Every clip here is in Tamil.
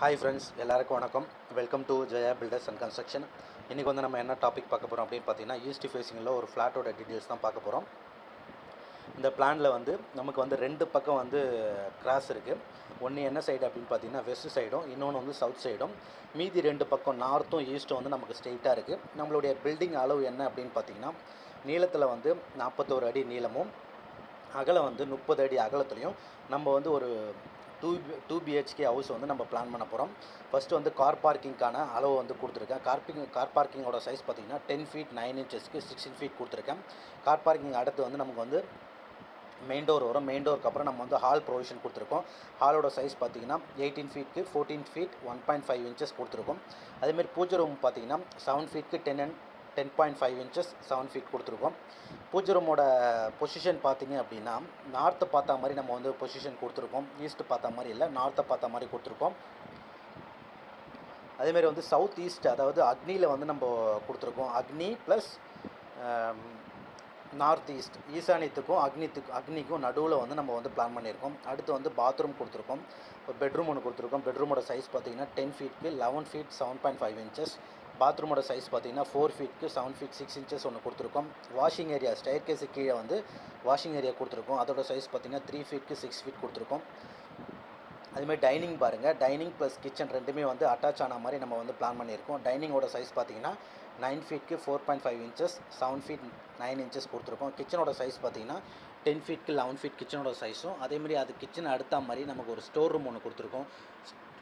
ஹாய் ஃப்ரெண்ட்ஸ் எல்லாருக்கும் வணக்கம். Welcome to Jaya Builders and Construction இன்றைக்கி வந்து நம்ம என்ன டாபிக் பார்க்க போகிறோம் அப்படின்னு பார்த்தீங்கன்னா ஈஸ்ட் ஃபேஸிங்கில் ஒரு ஃப்ளாட்டோட டீட்டெயில்ஸ் தான் பார்க்க போகிறோம் இந்த பிளானில் வந்து நமக்கு வந்து ரெண்டு பக்கம் வந்து கிராஸ் இருக்குது ஒன்று என்ன சைடு அப்படின்னு பார்த்தீங்கன்னா வெஸ்ட் சைடும் இன்னொன்று வந்து சவுத் சைடும் மீதி ரெண்டு பக்கம் நார்த்தும் ஈஸ்ட்டும் வந்து நமக்கு ஸ்ட்ரெயிட்டாக இருக்குது நம்மளுடைய பில்டிங் அளவு என்ன அப்படின்னு பார்த்தீங்கன்னா நீளத்தில் வந்து நாற்பத்தோரு அடி நீளமும் அகலம் வந்து முப்பது அடி அகலத்துலேயும் நம்ம வந்து ஒரு டூ டூ பிஹெச்கே ஹவுஸ் வந்து நம்ம பிளான் பண்ண போகிறோம் ஃபஸ்ட்டு வந்து கார் பார்க்கிங்க்கான அளவு வந்து கொடுத்துருக்கேன். கார்பிங் கார் பார்க்கிங்கோட சைஸ் பார்த்தீங்கன்னா டென் ஃபீட் நைன் இன்ச்சஸ்க்கு சிக்ஸ்டீன் ஃபீட் கொடுத்துருக்கேன். கார் பார்க்கிங் அடுத்து வந்து நமக்கு வந்து மெயின் டோர் வரும். மெயின் டோருக்கு அப்புறம் நம்ம வந்து ஹால் ப்ரொவிஷன் கொடுத்துருக்கோம். ஹாலோட சைஸ் பார்த்தீங்கன்னா eighteen ஃபீட்க்கு fourteen feet one point five inches கொடுத்துருக்கோம். அதேமாதிரி பூஜை ரூம் பார்த்தீங்கன்னா seven ஃபீட்க்கு ten and ten point five inches seven feet கொடுத்துருக்கோம். பூஜை ரூமோட பொசிஷன் பார்த்தீங்க அப்படின்னா நார்த்தை பார்த்த மாதிரி நம்ம வந்து பொசிஷன் கொடுத்துருக்கோம். ஈஸ்ட் பார்த்த மாதிரி இல்லை நார்த்தை பார்த்த மாதிரி கொடுத்துருக்கோம். அதேமாரி வந்து சவுத் ஈஸ்ட் அதாவது அக்னியில் வந்து நம்ம கொடுத்துருக்கோம். அக்னி ப்ளஸ் நார்த் ஈஸ்ட் ஈசானியத்துக்கும் அக்னித்துக்கும் அக்னிக்கும் நடுவில் வந்து நம்ம வந்து பிளான் பண்ணியிருக்கோம். அடுத்து வந்து பாத்ரூம் கொடுத்துருக்கோம். ஒரு பெட்ரூம் ஒன்று கொடுத்துருக்கோம். பெட்ரூமோட சைஸ் பார்த்தீங்கன்னா ten ஃபீட்க்கு eleven feet seven point five inches பாத்ரூமோட size பார்த்தீங்கன்னா ஃபோர் ஃபீட்க்கு செவன் ஃபீட் சிக்ஸ் இன்ச்சஸ் ஒன்று கொடுத்துருக்கோம். வாஷிங் ஏரியா ஸ்டைர் கேஸு கீழே வந்து வாஷிங் ஏரியா கொடுத்துருக்கோம். அதோட சைஸ் பார்த்தீங்கன்னா த்ரீ ஃபீட்க்கு சிக்ஸ் ஃபீட் கொடுத்துருக்கோம். அதுமாதிரி டைனிங் பாருங்கள் டைனிங் ப்ளஸ் கிச்சன் ரெண்டுமே வந்து அட்டாச் ஆன மாதிரி நம்ம வந்து பிளான் பண்ணியிருக்கோம். டைனிங்கோட சைஸ் பார்த்தீங்கன்னா nine ஃபீட்க்கு four point five inches seven feet nine inches கொடுத்துருக்கோம். கிச்சனோட சைஸ் பார்த்தீங்கன்னா டென் ஃபீட்க்கு லெவன் ஃபீட் கிச்சனோட சைஸும் அதேமாதிரி அது கிச்சன் அடுத்த மாதிரி நமக்கு ஒரு ஸ்டோர் ரூம் ஒன்று கொடுத்துருக்கோம்.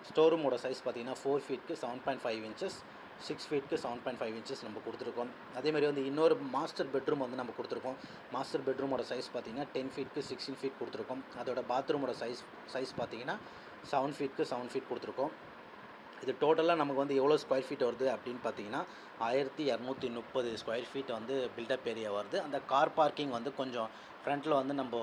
ஸ்டோர் ரூமோட சைஸ் பார்த்தீங்கன்னா four ஃபீட்க்கு seven point five inches six ஃபீட்க்கு seven point five inches நம்ம கொடுத்துருக்கோம். அதேமாதிரி வந்து இன்னொரு மாஸ்டர் பெட்ரூம் வந்து நம்ம கொடுத்துருக்கோம். மாஸ்டர் பெட்ரூமோட சைஸ் பார்த்தீங்கன்னா டென் ஃபீட்க்கு சிக்ஸ்டீன் ஃபீட் கொடுத்துருக்கோம். அதோட பாத்ரூமோட சைஸ் சைஸ் பார்த்தீங்கன்னா செவன் ஃபீட்க்கு செவன் ஃபீட் கொடுத்துருக்கோம். இது டோட்டலாக நமக்கு வந்து எவ்வளோ ஸ்கொயர் ஃபீட் வருது அப்படின்னு பார்த்தீங்கன்னா ஆயிரத்தி இரநூத்தி முப்பது ஸ்கொயர் ஃபீட் வந்து பில்டப் ஏரியா வருது. அந்த கார் பார்க்கிங் வந்து கொஞ்சம் ஃப்ரண்ட்டில் வந்து நம்ம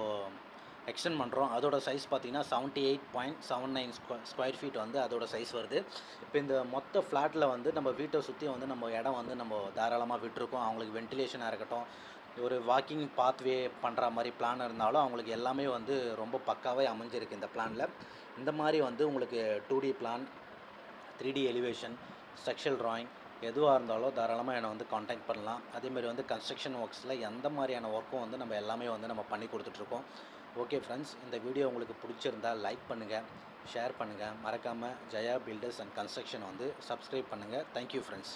எக்ஸ்டெண்ட் பண்ணுறோம் அதோட சைஸ் பார்த்தீங்கன்னா seventy eight point seven nine square feet வந்து அதோட சைஸ் வருது. இப்போ இந்த மொத்த ஃப்ளாட்டில் வந்து நம்ம வீட்டை சுற்றி வந்து நம்ம இடம் வந்து நம்ம தாராளமாக விட்டுருக்கோம். அவங்களுக்கு வென்டிலேஷனாக இருக்கட்டும் ஒரு வாக்கிங் பாத்வே பண்ணுற மாதிரி பிளான் இருந்தாலும் அவங்களுக்கு எல்லாமே வந்து ரொம்ப பக்காவே அமைஞ்சிருக்கு இந்த பிளானில் இந்த மாதிரி வந்து உங்களுக்கு two D plan three D elevation structural drawing எதுவாக இருந்தாலும் தாராளமாக என்னை வந்து காண்டாக்ட் பண்ணலாம். அதேமாதிரி வந்து கன்ஸ்ட்ரக்ஷன் ஒர்க்ஸில் எந்த மாதிரியான ஒர்க்கும் வந்து நம்ம எல்லாமே வந்து நம்ம பண்ணி கொடுத்துட்ருக்கோம். ஓகே ஃப்ரெண்ட்ஸ் இந்த வீடியோ உங்களுக்கு பிடிச்சிருந்தால் லைக் பண்ணுங்கள் ஷேர் பண்ணுங்கள் மறக்காமல் ஜெயா பில்டர்ஸ் அண்ட் கன்ஸ்ட்ரக்ஷன் வந்து சப்ஸ்கிரைப் பண்ணுங்கள் தேங்க்யூ ஃப்ரெண்ட்ஸ்